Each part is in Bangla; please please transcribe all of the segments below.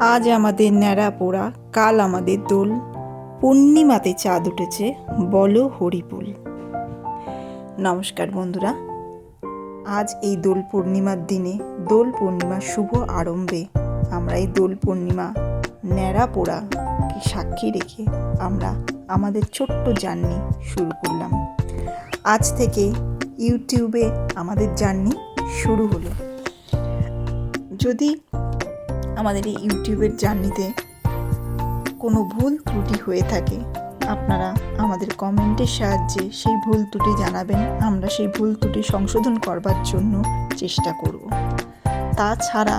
আজ আমাদের ন্যাড়া পোড়া, কাল আমাদের দোল। পূর্ণিমাতে চাঁদ উঠেছে বলো হরিপুল। নমস্কার বন্ধুরা, আজ এই দোল পূর্ণিমার দিনে, দোল পূর্ণিমার শুভ আরম্ভে আমরা এই দোল পূর্ণিমা ন্যাড়া পোড়াকে সাক্ষী রেখে আমরা আমাদের ছোট্ট জার্নি শুরু করলাম। আজ থেকে ইউটিউবে আমাদের জার্নি শুরু হলো। যদি আমাদের এই ইউটিউবের জার্নিতে কোনো ভুল ত্রুটি হয়ে থাকে, আপনারা আমাদের কমেন্টের সাহায্যে সেই ভুল ত্রুটি জানাবেন। আমরা সেই ভুল ত্রুটি সংশোধন করবার জন্য চেষ্টা করব। তাছাড়া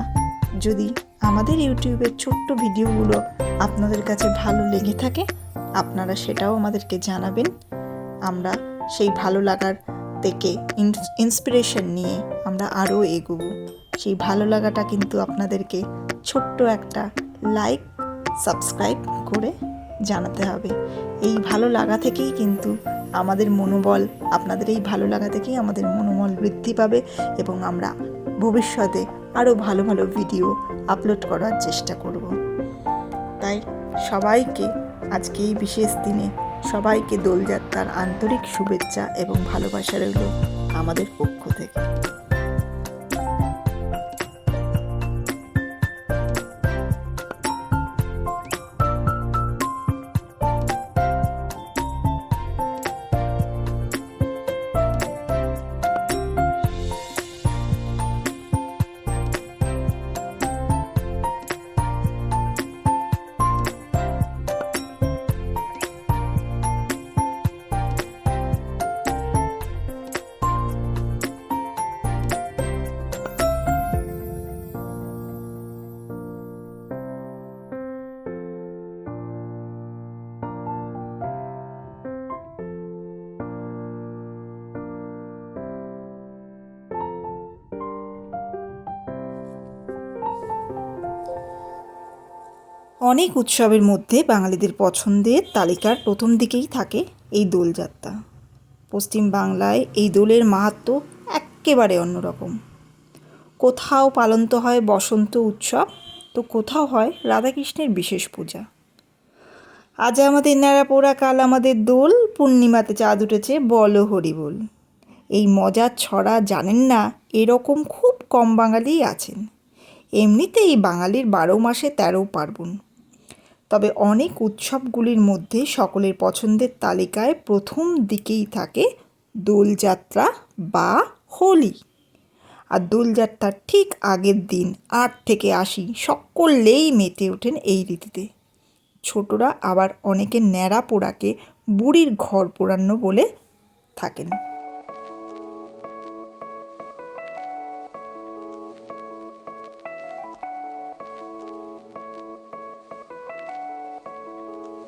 যদি আমাদের ইউটিউবের ছোট্ট ভিডিওগুলো আপনাদের কাছে ভালো লেগে থাকে, আপনারা সেটাও আমাদেরকে জানাবেন। আমরা সেই ভালো লাগার থেকে ইন্সপিরেশন নিয়ে আমরা আরও এগোবো। সেই ভালো লাগাটা কিন্তু আপনাদেরকে ছোট্ট একটা লাইক, সাবস্ক্রাইব করে জানাতে হবে। এই ভালো লাগা থেকেই কিন্তু আমাদের মনোবল, আপনাদের এই ভালো লাগা থেকেই আমাদের মনোবল বৃদ্ধি পাবে এবং আমরা ভবিষ্যতে আরও ভালো ভালো ভিডিও আপলোড করার চেষ্টা করব। তাই সবাইকে আজকে এই বিশেষ দিনে সবাইকে দোলযাত্রার আন্তরিক শুভেচ্ছা এবং ভালোবাসা রইল আমাদের পক্ষ থেকে। অনেক উৎসবের মধ্যে বাঙালিদের পছন্দের তালিকার প্রথম দিকেই থাকে এই দোলযাত্রা। পশ্চিম বাংলায় এই দোলের মাহাত্ম্য একেবারে অন্যরকম। কোথাও পালন্ত হয় বসন্ত উৎসব, তো কোথাও হয় রাধাকৃষ্ণের বিশেষ পূজা। আজ আমাদের ন্যাড়াপোড়া কাল আমাদের দোল, পূর্ণিমাতে চাঁদ উঠেছে বল হরিবোল। এই মজার ছড়া জানেন না, এরকম খুব কম বাঙালিই আছেন। এমনিতেই বাঙালির বারো মাসে তেরো পার্বণ। তবে অনেক উৎসবগুলির মধ্যে সকলের পছন্দের তালিকায় প্রথম দিকেই থাকে দোলযাত্রা বা হোলি। আর দোলযাত্রার ঠিক আগের দিন আট থেকে আশি সকলেই মেতে ওঠেন এই রীতিতে। ছোটরা আবার অনেকে ন্যাড়া পোড়াকে বুড়ির ঘর পোড়ানো বলে থাকেন।